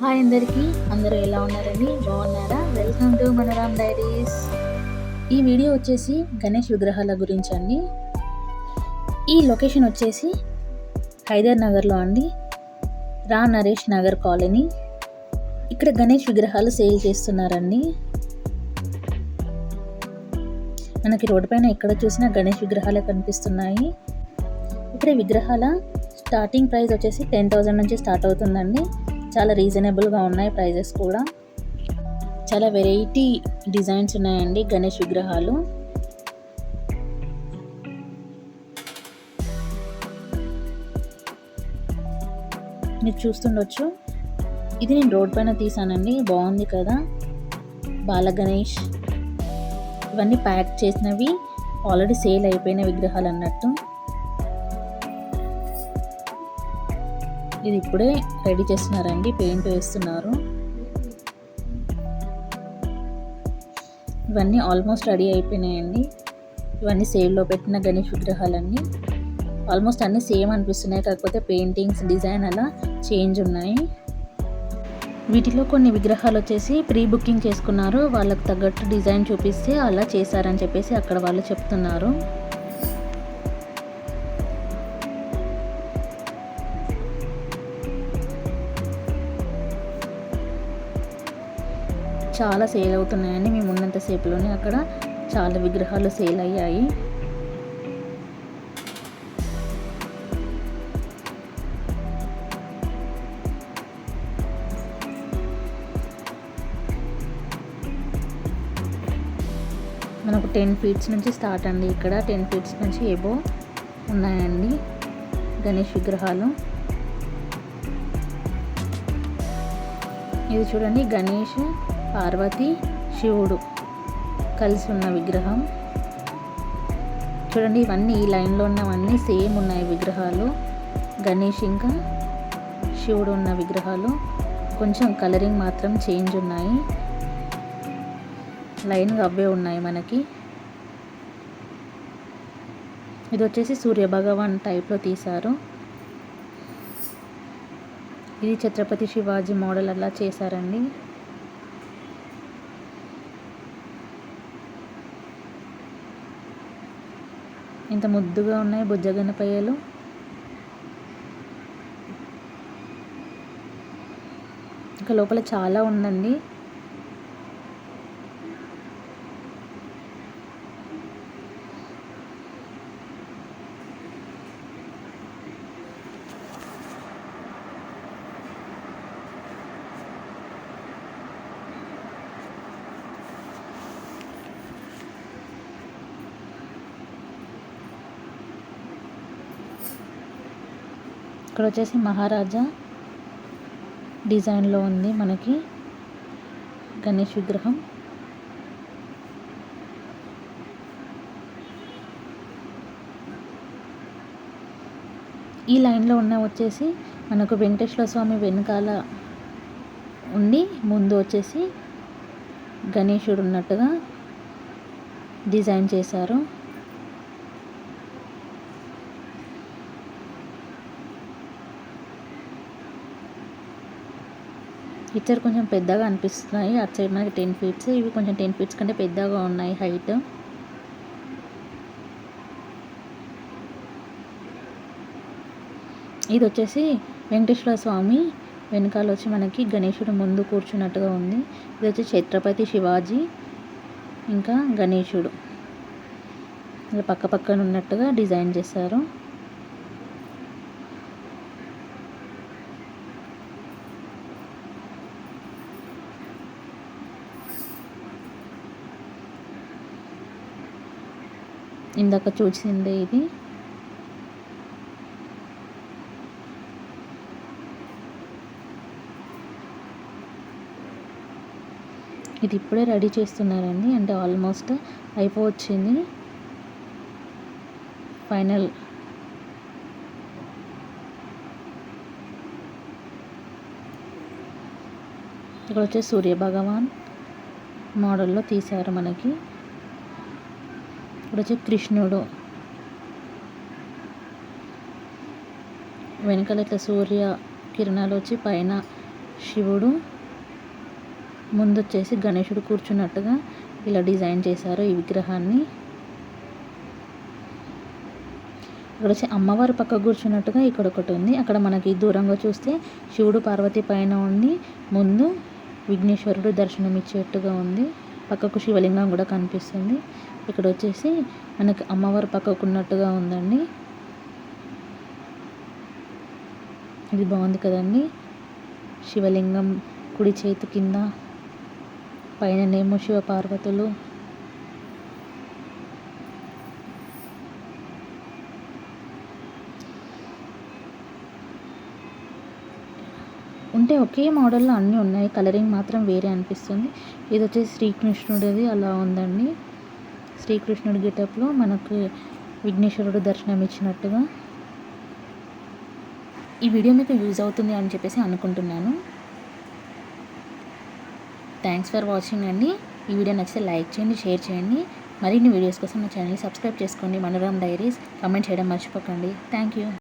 Hi అందరికీ. అందరూ ఎలా ఉన్నారండి? బాగున్నారా? వెల్కమ్ టు మనరామ్ డైరీస్ ఈ వీడియో వచ్చేసి గణేష్ విగ్రహాల గురించి అండి. ఈ లొకేషన్ వచ్చేసి హైదర్ నగర్లో అండి. రా నరేష్ నగర్ కాలనీ. ఇక్కడ గణేష్ విగ్రహాలు సేల్ చేస్తున్నారండి. మనకి రోడ్డు పైన ఎక్కడ చూసినా గణేష్ విగ్రహాలే కనిపిస్తున్నాయి. ఇక్కడ విగ్రహాల స్టార్టింగ్ ప్రైస్ వచ్చేసి టెన్ థౌజండ్ నుంచి స్టార్ట్ అవుతుందండి. చాలా రీజనబుల్గా ఉన్నాయి ప్రైజెస్ కూడా. చాలా వెరైటీ డిజైన్స్ ఉన్నాయండి గణేష్ విగ్రహాలు. మీరు చూస్తుండొచ్చు. ఇది నేను రోడ్ పైన తీసానండి. బాగుంది కదా? బాల గణేష్ ఇవన్నీ ప్యాక్ చేసినవి. ఆల్రెడీ సేల్ అయిపోయిన విగ్రహాలు అన్నట్టు. ఇది ఇప్పుడే రెడీ చేస్తున్నారండి పెయింట్ వేస్తున్నారు. ఇవన్నీ ఆల్మోస్ట్ రెడీ అయిపోయినాయండి. ఇవన్నీ సేల్లో పెట్టిన గణేష్ విగ్రహాలన్నీ. ఆల్మోస్ట్ అన్నీ సేమ్ అనిపిస్తున్నాయి కాకపోతే పెయింటింగ్స్ డిజైన్ అలా చేంజ్ ఉన్నాయి. వీటిలో కొన్ని విగ్రహాలు వచ్చేసి ప్రీ బుకింగ్ చేసుకున్నారు వాళ్ళకు తగ్గట్టు డిజైన్ చూపిస్తే అలా చేశారని చెప్పేసి అక్కడ వాళ్ళు చెప్తున్నారు. చాలా సేల్ అవుతున్నాయని మేము ఉన్నంతసేపులోనే అక్కడ చాలా విగ్రహాలు సేల్ అయ్యాయి. మనకు టెన్ ఫీట్స్ నుంచి స్టార్ట్ అండి ఇక్కడ. టెన్ ఫీట్స్ నుంచి ఏబో ఉన్నాయండి గణేష్ విగ్రహాలు. ఇది చూడండి గణేష్ పార్వతి శివుడు కలిసి ఉన్న విగ్రహం. చూడండి ఇవన్నీ ఈ లైన్లో ఉన్నవన్నీ సేమ్ ఉన్నాయి విగ్రహాలు. గణేష్ ఇంకా శివుడు ఉన్న విగ్రహాలు. కొంచెం కలరింగ్ మాత్రం చేంజ్ ఉన్నాయి. లైన్గా అవే ఉన్నాయి మనకి. ఇది వచ్చేసి సూర్యభగవాన్ టైప్లో తీశారు. ఇది ఛత్రపతి శివాజీ మోడల్ అలా చేశారండి. ఇంత ముద్దుగా ఉన్నాయి బుజ్జగనపయ్యలు ఇంకా లోపల చాలా ఉందండి. ఇక్కడ వచ్చేసి మహారాజా డిజైన్లో ఉంది మనకి గణేష్ విగ్రహం. ఈ లైన్లో ఉన్న వచ్చేసి మనకు వెంకటేశ్వర స్వామి వెనకాల ఉండి ముందు వచ్చేసి గణేశుడు ఉన్నట్టుగా డిజైన్ చేశారు. ఇచ్చర్ కొంచెం పెద్దగా అనిపిస్తున్నాయి. అటు సైడ్ మనకి టెన్ ఫీట్స్ ఇవి కొంచెం టెన్ ఫీట్స్ కంటే పెద్దగా ఉన్నాయి హైట్ ఇది వచ్చేసి వెంకటేశ్వర స్వామి. వెనకాల వచ్చి మనకి గణేశుడు ముందు కూర్చున్నట్టుగా ఉంది. ఇది వచ్చి ఛత్రపతి శివాజీ ఇంకా గణేశుడు. ఇలా పక్క పక్కన ఉన్నట్టుగా డిజైన్ చేశారు. ఇందాక చూసిందే ఇది. ఇది ఇప్పుడే రెడీ చేస్తున్నారండి. అంటే ఆల్మోస్ట్ అయిపోవచ్చింది. ఫైనల్. ఇక్కడ వచ్చేసి సూర్య భగవాన్ మోడల్లో తీశారు మనకి. ఇక్కడ వచ్చి కృష్ణుడు. వెనకాల ఇట్లా సూర్య కిరణాలు వచ్చి పైన శివుడు ముందు వచ్చేసి గణేశుడు కూర్చున్నట్టుగా ఇలా డిజైన్ చేశారు ఈ విగ్రహాన్ని. ఇక్కడ వచ్చి అమ్మవారు పక్క కూర్చున్నట్టుగా ఇక్కడ ఒకటి ఉంది. అక్కడ మనకి దూరంగా చూస్తే శివుడు పార్వతి పైన ఉండి ముందు విఘ్నేశ్వరుడు దర్శనం ఇచ్చేట్టుగా ఉంది. పక్కకు శివలింగం కూడా కనిపిస్తుంది. ఇక్కడ వచ్చేసి మనకి అమ్మవారు పక్కకు ఉన్నట్టుగా ఉందండి. ఇది బాగుంది కదండి. శివలింగం కుడి చేతి కింద పైననేమో శివ పార్వతులు ఉంటే ఒకే మోడల్లో అన్నీ ఉన్నాయి. కలరింగ్ మాత్రం వేరే అనిపిస్తుంది. ఇది వచ్చేసి శ్రీకృష్ణుడిది అలా ఉందండి. శ్రీకృష్ణుడి గెటప్లో మనకు విఘ్నేశ్వరుడు దర్శనం ఇచ్చినట్టుగా ఈ వీడియో మీకు యూజ్ అవుతుంది అని చెప్పేసి అనుకుంటున్నాను. థ్యాంక్స్ ఫర్ వాచింగ్ అండి. ఈ వీడియో నచ్చితే లైక్ చేయండి షేర్ చేయండి. మరిన్ని వీడియోస్ కోసం నా ఛానల్ని సబ్స్క్రైబ్ చేసుకోండి. మనోరమ్ డైరీస్ కమెంట్ చేయడం మర్చిపోకండి. Thank you